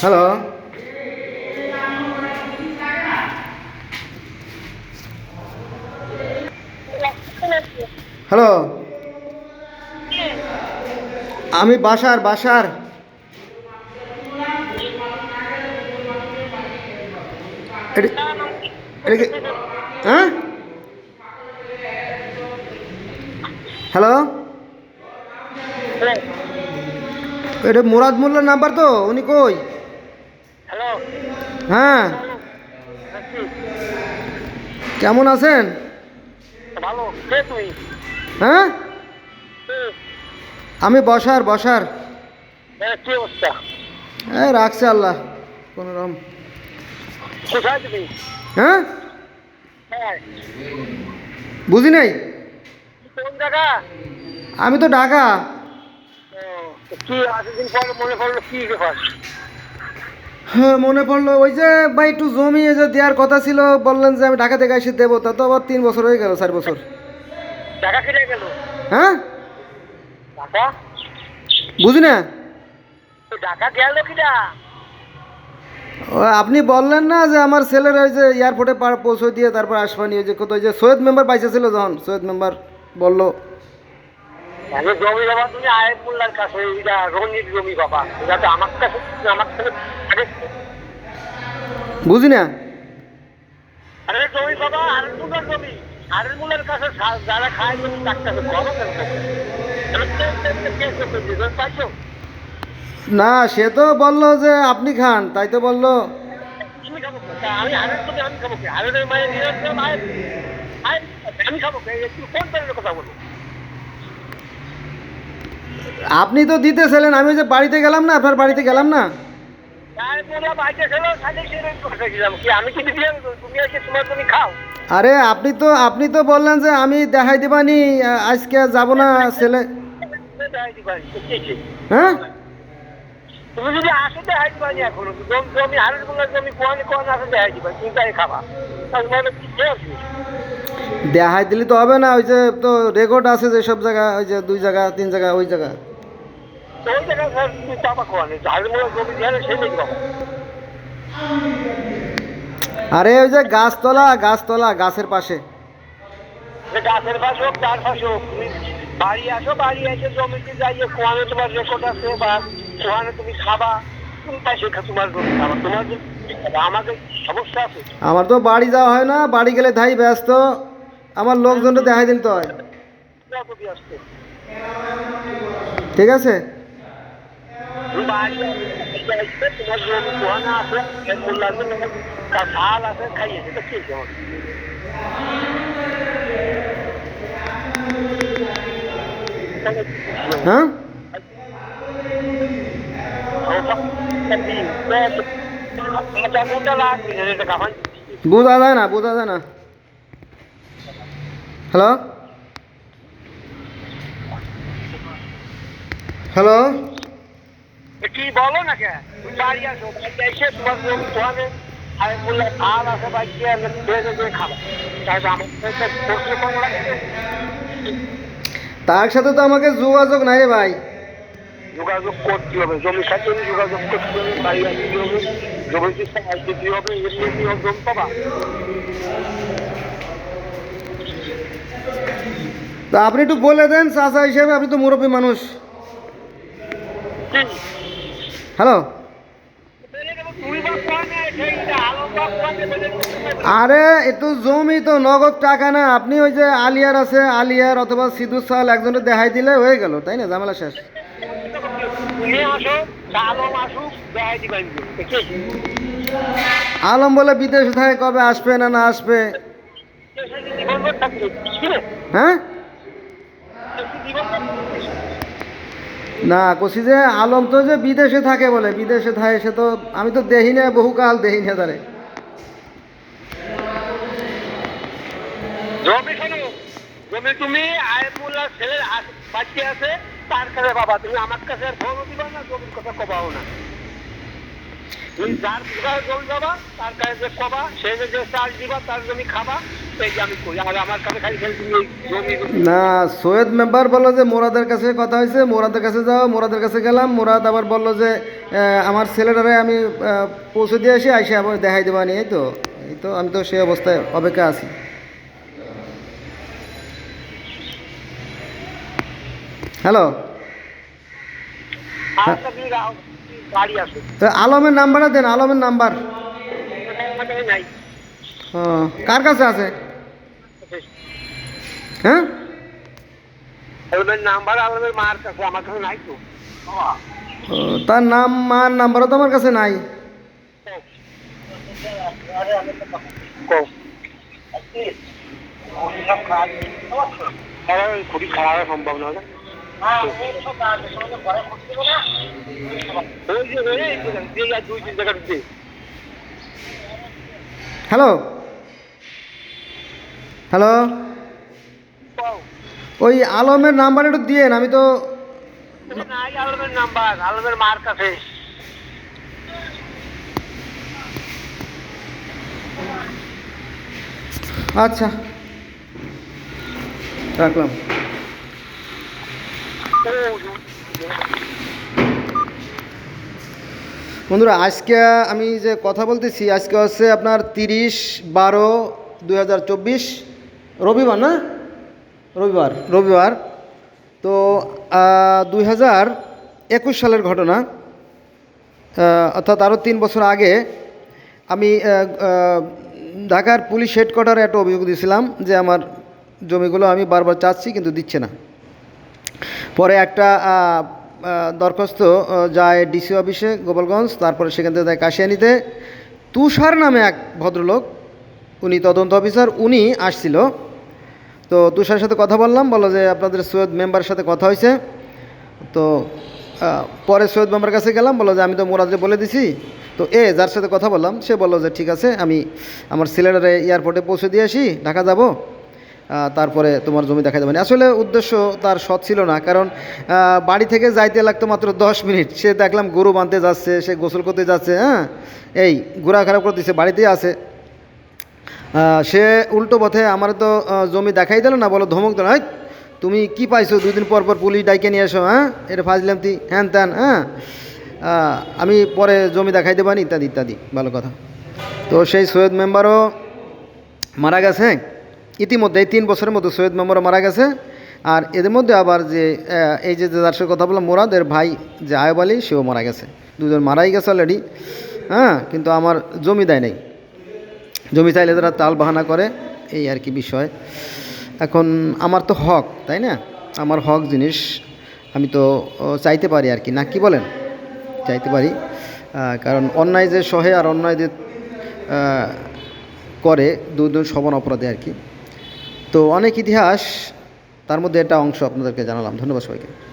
Hello hello আমি বাসার বাসার। হ্যাঁ? হ্যালো এটা মুরাদ মোল্লার নাম্বার তো উনি কই? হ্যালো। হ্যাঁ। কেমন আছেন? ভালো। কে তুমি হ্যাঁ? আমি বসার বসার। এ, কি অবস্থা? এই রাখছে আল্লাহ কোনো রকম। হ্যাঁ? হ্যাঁ। বুঝি নাই? আমি তো ঢাকা। কি এতদিন পর মনে পড়ল কি ব্যাপার? হ্যাঁ মনে পড়ল ওই যে ভাই একটু জমি যে দেওয়ার কথা ছিল বললেন যে আমি ঢাকা থেকে এসে দেবো তা তো আবার তিন বছর হয়ে গেল চার বছর। টাকা কেটে গেল? হ্যাঁ? টাকা? বুঝি না? তো গেল কিটা আপনি বললেন না যে আমার ছেলের ওই যে এয়ারপোর্টে পার পৌঁছে দিয়ে তারপর আসবানি ওই যে কত ওই যে সৈয়দ মেম্বার পাইছে ছিল যখন সৈয়দ মেম্বার বলল। আগে জমি বাবা তুমি আয়ের মোল্লার কাছে এটা রঙির জমি বাবা। এটা তো আমার কাছে আমার কাছে বুঝি না আরে জমি বাবা আরের মোল্লার জমি। আরের মোল্লার কাছে যারা খায় জমি তার কাছে আমি? পাইছো? না সে তো বলল যে আপনি খান তাই তো বলল। আমি খাব আমি আরের আমি খাব আরের মায়ের আমি খাব একটু কোন কথা বলো। আপনি তো দিতেছিলেন আমি ওই যে বাড়িতে গেলাম না আপনার বাড়িতে গেলাম না? আরে আপনি তো আপনি তো বললেন যে আমি দেখাই দিবানি আজকে যাব না ছেলে? হ্যাঁ? তুমি যদি আসো দেখাই দিবা এখন। জমি জমি হারের মোল্লার জমি কোয়ানি কোয়ানি আসো দেখাই দিবা খাবা। দিলে তো হবে না ওই যে তো রেকর্ড আছে যে সব জায়গা ওই যে দুই জায়গা তিন জায়গা ওই জায়গা। ওই স্যার চাপা জমি দিয়ে সেই আরে ওই যে গাছতলা গাছতলা গাছের পাশে। গাছের পাশে হোক তার পাশে হোক বাড়ি আসো বাড়ি এসে জমিতে যাইয়ে কোয়ানে তোমার রেকর্ড আছে বা কোয়ানে তুমি খাবা আমার তো বাড়ি যাওয়া হয় না বাড়ি গেলে ধাই ব্যস্ত। আমার লোকজনটা দেখাই দিতে হয়। কত দিয়ে ঠিক আছে? তুমি বাড়ি আসবে তোমার জমি কোয়ানা আছে এর মূল্য আছে তার শাল আছে খাইয়েছে তো কি হয়েছে আমার? হ্যাঁ আচ্ছা কোনটা লাগবে এটা কামান বোঝা যায় না বোঝা যায় না হ্যালো হ্যালো কি বলো না কে তুমি বাড়ি আসো বাড়ি এসে তোমার জমি কোয়ানে আর মূল্য শাল আছে বাড়িতে আর বেঁধে দিয়ে খাবা। তাই আমার প্রশ্ন কম লাগছে তার সাথে তো আমাকে যোগাযোগ নাই রে ভাই। যোগাযোগ করতে হবে জমির সাথে যোগাযোগ করতে হবে বাড়ি আসতে হবে জমিতে সাহায্য দিতে হবে এমনি নিয়ম জমি পাবা। তা আপনি একটু বলে দেন চাচা হিসেবে আপনি তো মুরব্বী মানুষ। হ্যালো? আরে এ তো জমি তো নগদ টাকা না। আপনি ওই যে আলিয়ার আছে, আলিয়ার অথবা সিধু সাল একজনের দেখাই দিলে হয়ে গেল, তাই না? ঝামেলা শেষ। আলম বলে বিদেশে থাকে, কবে আসবে না না আসবে? হ্যাঁ? না কছি যে আলম তো যে বিদেশে থাকে বলে, বিদেশে থাকে সে তো, আমি তো দেখি না বহুকাল দেহি না তারে। তুমি আয়ের মোল্লার ছেলের আছে, তার কাছে বাবা, তুমি আমার কাছে আর ফোনও দিবা না জমির কথা কবাও না। তুমি যার কোথাও জমি যাবা তার কাছে যে কবা সে যে চাল দিবা তার জমি খাবা না সৈয়দ মেম্বার বলল যে মোরাদের কাছে কথা হয়েছে মোরাদের কাছে যাও মোরাদের কাছে গেলাম মোরাদ আবার বলল যে আমার ছেলেটারে আমি পৌঁছে দিয়ে আসি আইসে আবার দেখাই দেবা নিয়ে এই তো এই তো আমি তো সেই অবস্থায় অপেক্ষা আছি। হ্যালো। আচ্ছা বাড়ি আলমের নাম্বারটা দেন আলমের নাম্বার। নাই। কার কাছে আছে? হ্যাঁ? আলমের নাম্বার আলমের মার কাছে আমার কাছে নাই তো। তার নাম মার নাম্বারও তো আমার কাছে নাই। হ্যাঁ, খুবই খারাপ সম্ভব হ্যালো হ্যালো ওই আলমের নাম্বার একটু দিয়েন, আমি তো আলমের নাম্বার আলমের মার কাছে আচ্ছা রাখলাম। বন্ধুরা, আজকে আমি যে কথা বলতেছি, আজকে হচ্ছে আপনার তিরিশ বারো দুই রবিবার না? রবিবার রবিবার। তো দুই হাজার একুশ সালের ঘটনা অর্থাৎ আরও তিন বছর আগে আমি ঢাকার পুলিশ হেডকোয়ার্টারে একটা অভিযোগ দিয়েছিলাম যে আমার জমিগুলো আমি বারবার চাচ্ছি কিন্তু দিচ্ছে না। পরে একটা দরখাস্ত যায় ডিসি অফিসে, গোপালগঞ্জ, তারপরে সেখান থেকে যায় কাশিয়ানিতে। তুষার নামে এক ভদ্রলোক, উনি তদন্ত অফিসার, উনি আসছিল। তো তুষারের সাথে কথা বললাম বলো যে আপনাদের সৈয়দ মেম্বারের সাথে কথা হয়েছে। তো পরে সৈয়দ মেম্বার কাছে গেলাম, বলল যে আমি তো মোরাজে বলে দিছি। তো এ, যার সাথে কথা বললাম, সে বলল যে ঠিক আছে, আমি আমার সিলেটারে এয়ারপোর্টে পৌঁছে দিয়ে আসি, ঢাকা যাব। তারপরে তোমার জমি দেখা যাবে না। আসলে উদ্দেশ্য তার সৎ ছিল না কারণ বাড়ি থেকে যাইতে লাগতো মাত্র দশ মিনিট। সে দেখলাম গরু বাঁধতে যাচ্ছে সে গোসল করতে যাচ্ছে হ্যাঁ? এই ঘোরা খারাপ করতেছে বাড়িতেই আছে। সে উল্টো পথে আমার তো জমি দেখাই দিল না বলো ধমক দিল "এই, তুমি কি পাইছো? দুদিন পর পর পুলিশ ডাইকে নিয়ে এসো হ্যাঁ? এটা ফাজলাম তুই হ্যান ত্যান হ্যাঁ? আমি পরে জমি দেখাই দেবানি ইত্যাদি ইত্যাদি ভালো কথা। তো সেই সৈয়দ মেম্বারও মারা গেছে। ইতিমধ্যে তিন বছরের মধ্যে সৈয়দ মেম্বারও মারা গেছে। আর এদের মধ্যে আবার যে এই যে যার সাথে কথা বললাম, মোরাদের ভাই যে আয়ব আলী, সেও মারা গেছে। দুজন মারাই গেছে অলরেডি হ্যাঁ কিন্তু আমার জমি দেয় নাই। জমি চাইলে তারা তাল বাহানা করে, এই আর কি বিষয়। এখন আমার তো হক, তাই না? আমার হক জিনিস, আমি তো চাইতে পারি আর কি। না, কি বলেন? চাইতে পারি। কারণ অন্যায় যে সহে আর অন্যায় যে করে, দুজন সমান অপরাধে আর কি। তো অনেক ইতিহাস তার মধ্যে একটা অংশ আপনাদেরকে জানালাম। ধন্যবাদ সবাইকে।